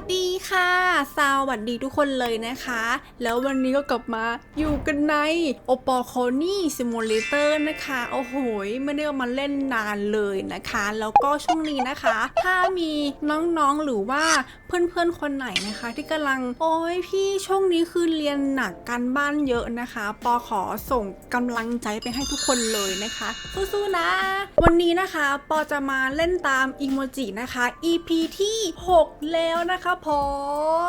สดีค่ะ สวัสดีทุกคนเลยนะคะ แล้ววันนี้ก็กลับมาอยู่กันใน o p o c o n i Simulator นะคะ โอ้โหยไม่ได้มาเล่นนานเลยนะคะ แล้วก็ช่วงนี้นะคะ ถ้ามีน้องๆหรือว่า เพื่อนๆคนไหนนะคะ ที่กำลัง โอ้ยพี่ช่วงนี้คือเรียนหนักการบ้านเยอะนะคะ ปอขอส่งกำลังใจไปให้ทุกคนเลยนะคะสู้ๆนะ วันนี้นะคะปอจะมาเล่นตามอีโมจินะคะ EP ที่ 6 แล้วนะคะผ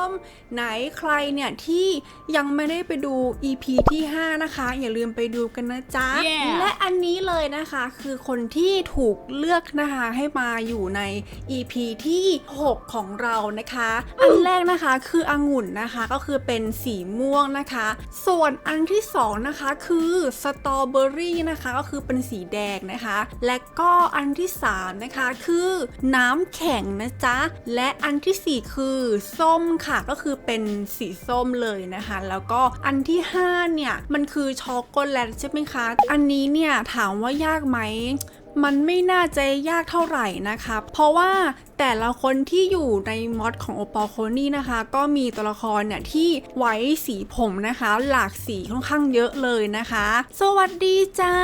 มไหนใครเนี่ยที่ยังไม่ได้ไปดู EP ที่ 5 นะคะ อย่าลืมไปดูกันนะจ๊ะ Yeah และอันนี้เลยนะคะคือคนที่ถูกเลือกนะคะให้มาอยู่ใน EP ที่ 6 ของเรานะคะอันแรกนะคะคือองุ่นนะคะก็คือเป็นสีม่วงนะคะ ส่วนอันที่สองนะคะคือสตรอเบอรี่นะคะก็คือเป็นสีแดงนะคะ และก็อันที่สามนะคะคือน้ำแข็งนะจ๊ะและอันที่สี่คือส้มค่ะก็คือเป็นสีส้มเลยนะคะ แล้วก็อันที่ห้าเนี่ยมันคือช็อกโกแลตใช่ไหมคะ อันนี้เนี่ยถามว่ายากไหมมันไม่น่าจะยากเท่าไหร่นะคะ เพราะว่า แต่ละคนที่อยู่ในมอดของโอปอโคนี่นะคะ ก็มีตัวละครเนี่ยที่ไว้สีผมนะคะ หลากสีค่อนข้างเยอะเลยนะคะ สวัสดีจ้า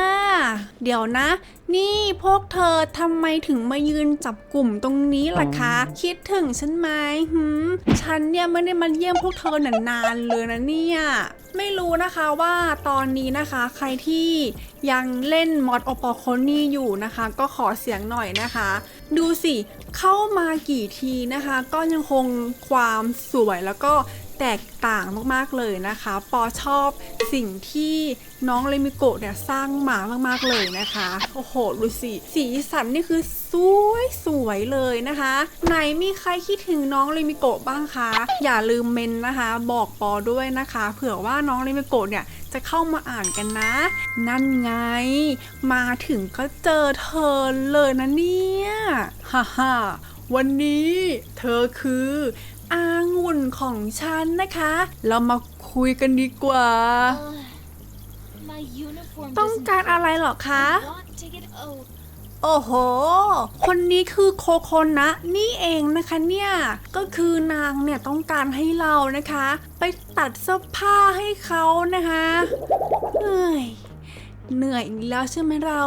เดี๋ยวนะ นี่พวกเธอทำไมถึงมายืนจับกลุ่มตรงนี้ล่ะคะ คิดถึงฉันไหมหืมฉันเนี่ยไม่ได้มาเยี่ยมพวกเธอนานๆเลยนะเนี่ยไม่รู้นะคะว่าตอนนี้นะคะใครที่ยังเล่นมอดโอปอโคนี่อยู่นะคะ ก็ขอเสียงหน่อยนะคะ ดูสิเข้ามากี่ทีนะคะ ก็ยังคงความสวยแล้วก็แตกต่างมากๆเลยนะคะ ปอชอบสิ่งที่น้องเลมิโกะเนี่ยสร้างมามากๆเลยนะคะ โอ้โหดูสิ สีสันนี่คือสวยสวยเลยนะคะ ไหนมีใครคิดถึงน้องเลมิโกะบ้างคะ อย่าลืมเมนนะคะ บอกปอด้วยนะคะ เผื่อว่าน้องเลมิโกะเนี่ยจะเข้ามาอ่านกันนะ นั่นไง มาถึงก็เจอเธอเลยนะเนี่ย ฮ่าฮ่า วันนี้เธอคืออางุ่นของฉันนะคะ เรามาคุยกันดีกว่า My uniform ต้อง doesn't การ fit. อะไรเหรอคะ I want to get out. โอ้โห คนนี้คือโคโคนะนี่เองนะคะเนี่ย ก็คือนางเนี่ยต้องการให้เรานะคะ ไปตัดเสื้อผ้าให้เขานะคะเฮ้ยเหนื่อยอีกแล้วใช่ไหมเรา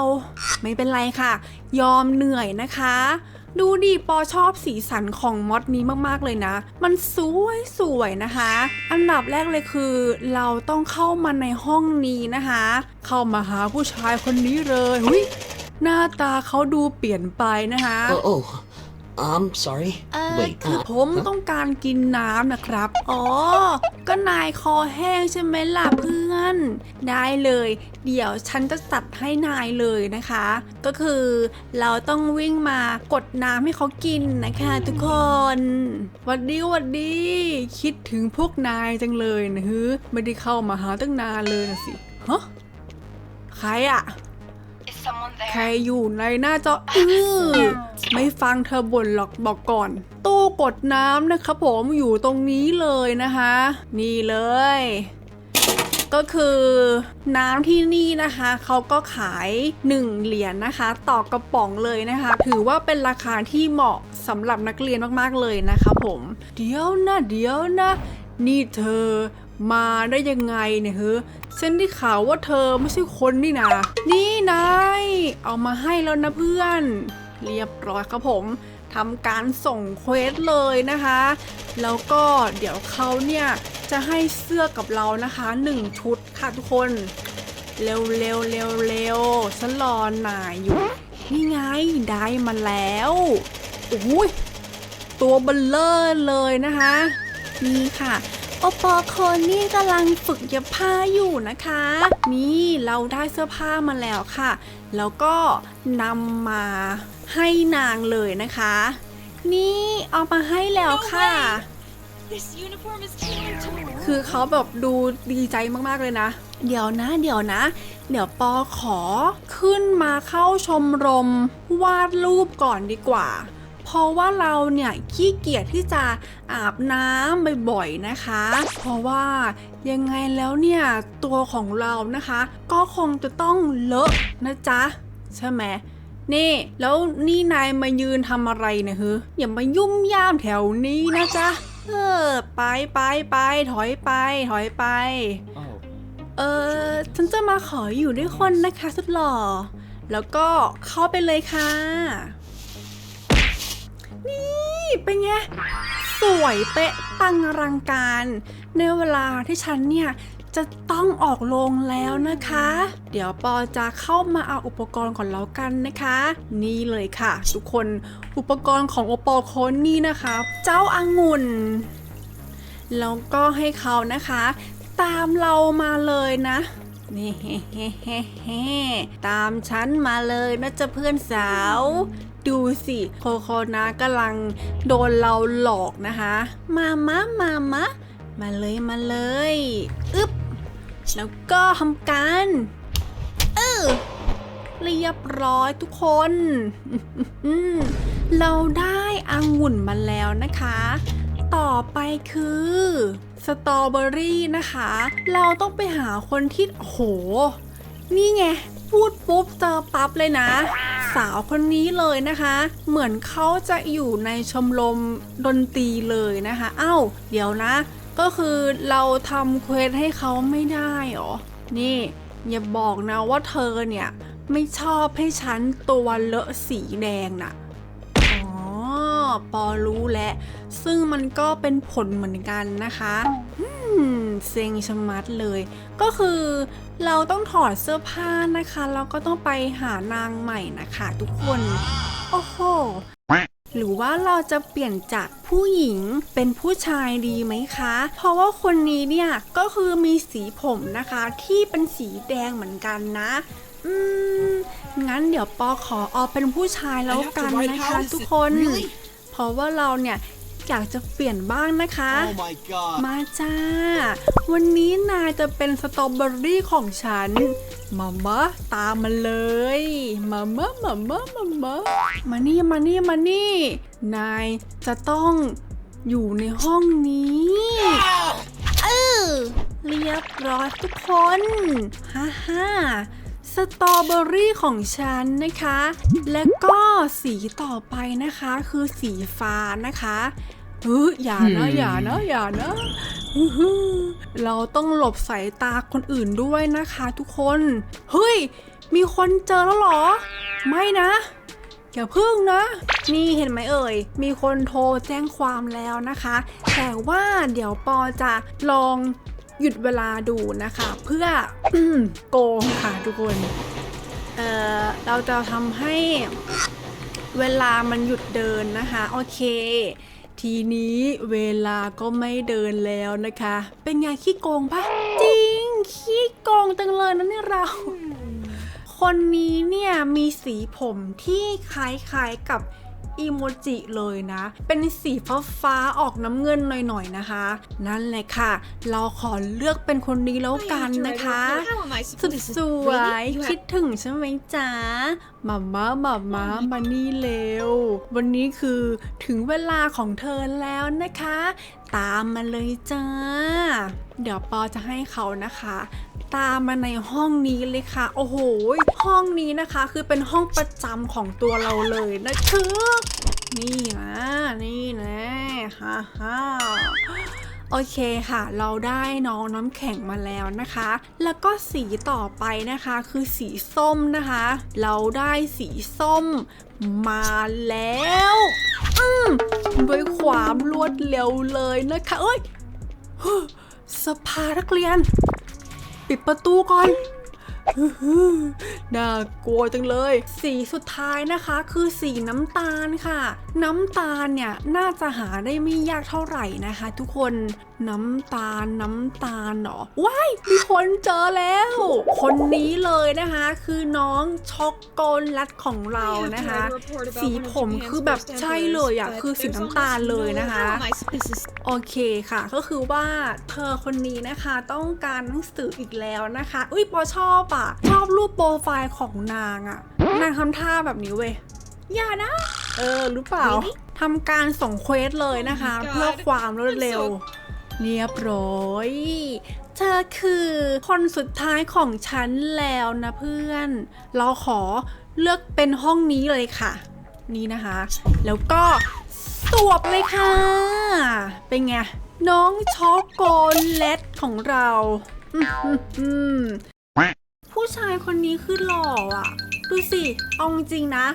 ไม่เป็นไรค่ะ ยอมเหนื่อยนะคะ ดูดิปอชอบสีสันของมอดนี้มากๆเลยนะ มันสวยสวยๆนะคะ อันดับแรกเลยคือ เราต้องเข้ามาในห้องนี้นะคะ เข้ามาหาผู้ชายคนนี้เลยหุยหน้าตาเขาดูเปลี่ยนไปนะคะ โอ้ I'm sorry. เออ Wait, คือ uh, ผม huh? ต้องการกินน้ำนะครับ อ๋อ ก็นายคอแห้งใช่ไหมล่ะเพื่อน ได้เลย เดี๋ยวฉันจะจัดให้นายเลยนะคะ ก็คือเราต้องวิ่งมากดน้ำให้เขากินนะคะทุกคนหวัดดีหวัดดี คิดถึงพวกนายจังเลยนะฮึไม่ได้เข้ามาหาตั้งนานเลยนะสิฮะใครอะ Is someone ใคร there? อยู่ในหน้าจออื้อไม่ฟังเธอบ่นหรอกบอกก่อน ตู้กดน้ำนะครับผมอยู่ตรงนี้เลยนะคะ นี่เลย ก็คือน้ำที่นี่นะคะเขาก็ขาย 1 เหรียญนะคะ ต่อกระป๋องเลยนะคะ ถือว่าเป็นราคาที่เหมาะสำหรับนักเรียนมากๆเลยนะคะผม เดี๋ยวนะเดี๋ยวนะนี่เธอ มาได้ยังไงเนี่ยเฮ้ฉันได้ข่าวว่าเธอไม่ใช่คนนี่นะ นี่นายเอามาให้แล้วนะเพื่อน เรียบร้อยครับผมทำการส่งเควสเลยนะคะ แล้วก็เดี๋ยวเขาเนี่ยจะให้เสื้อกับเรานะคะหนึ่งชุดค่ะทุกคน เร็วเร็วเร็วเร็วฉันรอนายอยู่ นี่ไงได้มาแล้วโอ้ยตัวเบลเลอร์เลยนะคะ นี่ค่ะ โอปอโคนี่กำลังฝึกเย็บผ้าอยู่นะคะ นี่เราได้เสื้อผ้ามาแล้วค่ะ แล้วก็นำมาให้นางเลยนะคะ นี่เอามาให้แล้วค่ะ no คือเขาแบบดูดีใจมากๆเลยนะ เดี๋ยวนะ เดี๋ยวนะ เดี๋ยวปอขอขึ้นมาเข้าชมรมวาดรูปก่อนดีกว่า เพราะว่าเราเนี่ยขี้เกียจที่จะอาบน้ำบ่อยๆนะคะ เพราะว่ายังไงแล้วเนี่ยตัวของเรานะคะ ก็คงจะต้องเลอะนะจ๊ะใช่ไหมนี่แล้วนี่นายมายืนทำอะไรเนี่ยฮึอย่ามายุ่มย่ามแถวนี้นะจ๊ะเออไปไปไปถอยไป ถอยไป Oh. เออฉันจะมาขออยู่ด้วยคนนะคะสุดหล่อ แล้วก็เข้าไปเลยค่ะ นี่เป็นไง สวยเป๊ะปังอลังการ ในเวลาที่ฉันเนี่ย จะต้องออกโรงแล้วนะคะ เดี๋ยวปอจะเข้ามาเอาอุปกรณ์ก่อนแล้วกันนะคะ นี่เลยค่ะ ทุกคนอุปกรณ์ของโอปอโคนนี่นะคะ เจ้าอางุ่นแล้วก็ให้เขานะคะ ตามเรามาเลยนะนี่เฮ้เฮ้เฮ้ตามฉันมาเลยนะจ๊ะเพื่อนสาว ดูสิโคโคนะกำลังโดนเราหลอกนะคะ มามะมามะมาเลยมาเลยอึ๊บแล้วก็ทำการเออเรียบร้อยทุกคนอืมเราได้องุ่นมาแล้วนะคะ ต่อไปคือสตรอเบอรี่นะคะ เราต้องไปหาคนที่โอ้โหนี่ไง พูดปุ๊บเจอปั๊บเลยนะ สาวคนนี้เลยนะคะ เหมือนเขาจะอยู่ในชมรมดนตรีเลยนะคะ เอ้า เดี๋ยวนะ ก็คือเราทำเควสให้เขาไม่ได้หรอ นี่ อย่าบอกนะว่าเธอเนี่ย ไม่ชอบให้ฉันตัวเลอะสีแดงน่ะอ๋อปอรู้แล้วซึ่งมันก็เป็นผลเหมือนกันนะคะ อืม เซ็งชะมัดเลย ก็คือเราต้องถอดเสื้อผ้านะคะแล้วก็ต้องไปหานางใหม่นะคะทุกคน โอ้โหหรือว่าเราจะเปลี่ยนจากผู้หญิงเป็นผู้ชายดีไหมคะ เพราะว่าคนนี้เนี่ยก็คือมีสีผมนะคะที่เป็นสีแดงเหมือนกันนะ อืม งั้นเดี๋ยวปอขอเอาเป็นผู้ชายแล้วกันนะคะทุกคน Really? เพราะว่าเราเนี่ย อยากจะเปลี่ยนบ้างนะคะ Oh my god. มาจ้า วันนี้นายจะเป็นสตรอเบอรี่ของฉันมามะตามมาเลยมามะมามะมามะมานี่มานี่มานี่ นายจะต้องอยู่ในห้องนี้เออเรียบร้อยทุกคนฮ่าฮ่าสตรอเบอรี่ของฉันนะคะ แล้วก็สีต่อไปนะคะคือสีฟ้านะคะ เฮ้ยอย่านะ Hmm. อย่านะอย่านะอื้อหือเราต้องหลบสายตาคนอื่นด้วยนะคะทุกคน เฮ้ย มีคนเจอแล้วเหรอ ไม่นะอย่าพึ่งนะ นี่เห็นไหมเอ่ย มีคนโทรแจ้งความแล้วนะคะ แต่ว่าเดี๋ยวปอจะลองหยุดเวลาดูนะคะ เพื่อโกงค่ะทุกคน เอ่อ เราจะทำให้เวลามันหยุดเดินนะคะ โอเค ทีนี้เวลาก็ไม่เดินแล้วนะคะ เป็นไงขี้โกงปะจริง ขี้โกงจังเลยนะเนี่ยเรา คนนี้เนี่ยมีสีผมที่คล้ายๆกับ อีโมจิเลยนะ เป็นสีฟ้าฟ้าๆออกน้ำเงินหน่อยๆนะคะ นั่นแหละค่ะ เราขอเลือกเป็นคนนี้แล้วกันนะคะ How am I สุด supposed ส to วย Really? You คิด have- ถึงใช่ไหมจ๊ะมาม่ามาม่ามานี่เร็ว วันนี้คือถึงเวลาของเธอแล้วนะคะ ตามมาเลยจ้า เดี๋ยวปอจะให้เขานะคะ ตามมาในห้องนี้เลยค่ะ โอ้โห ห้องนี้นะคะคือเป็นห้องประจำของตัวเราเลยนะคะนี่นะ นี่นะฮ่าฮ่าโอเคค่ะ เราได้น้องน้ำแข็งมาแล้วนะคะ แล้วก็สีต่อไปนะคะคือสีส้มนะคะ เราได้สีส้มมาแล้วอืมด้วยความรวดเร็วเลยนะคะ เอ้ยสภานักเรียน ปิดประตูก่อนน่ากลัวจังเลย สีสุดท้ายนะคะคือสีน้ำตาลค่ะ น้ำตาลเนี่ยน่าจะหาได้ไม่ยากเท่าไหร่นะคะ ทุกคน น้ำตาลน้ำตาลเหรอว้ายมีคนเจอแล้ว คนนี้เลยนะคะ คือน้องช็อกโกแลตของเรานะคะ สีผมคือแบบใช่เลยอะคือสีน้ำตาลเลยนะคะ How am I supposed to โอเคค่ะ ก็คือว่าเธอคนนี้นะคะต้องการหนังสืออีกแล้วนะคะ อุ้ยปอชอบอะชอบรูปโปรไฟล์ของนางอะนางทำท่าแบบนี้เว้ยอย่านะ เออรู้เปล่า Really? ทำการส่งเควสเลยนะคะ Oh my god เพื่อความรวดเร็ว I'm so เรียบร้อย เธอคือคนสุดท้ายของฉันแล้วนะเพื่อน เราขอเลือกเป็นห้องนี้เลยค่ะ นี่นะคะ แล้วก็สวบเลยค่ะ เป็นไง น้องช็อกโกแลตของเราผู้ชายคนนี้คือหล่ออะ ดูสิ เอาจริงนะ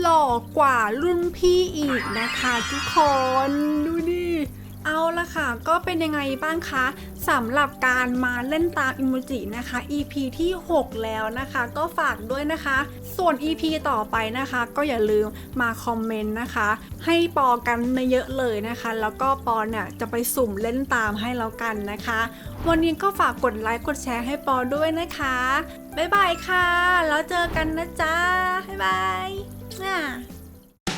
หล่อกว่ารุ่นพี่อีกนะคะทุกคน ดูดิ เอาละค่ะ ก็เป็นยังไงบ้างคะสำหรับการมาเล่นตามอิโมจินะคะ EP ที่ 6 แล้วนะคะ ก็ฝากด้วยนะคะ ส่วน EP ต่อไปนะคะ ก็อย่าลืมมาคอมเมนต์นะคะ ให้ปอกันเยอะเลยนะคะ แล้วก็ปอเนี่ยจะไปสุ่มเล่นตามให้แล้วกันนะคะ วันนี้ก็ฝากกดไลค์กดแชร์ให้ปอด้วยนะคะ บ๊ายบายค่ะ แล้วเจอกันนะจ๊ะบ๊ายบายอะ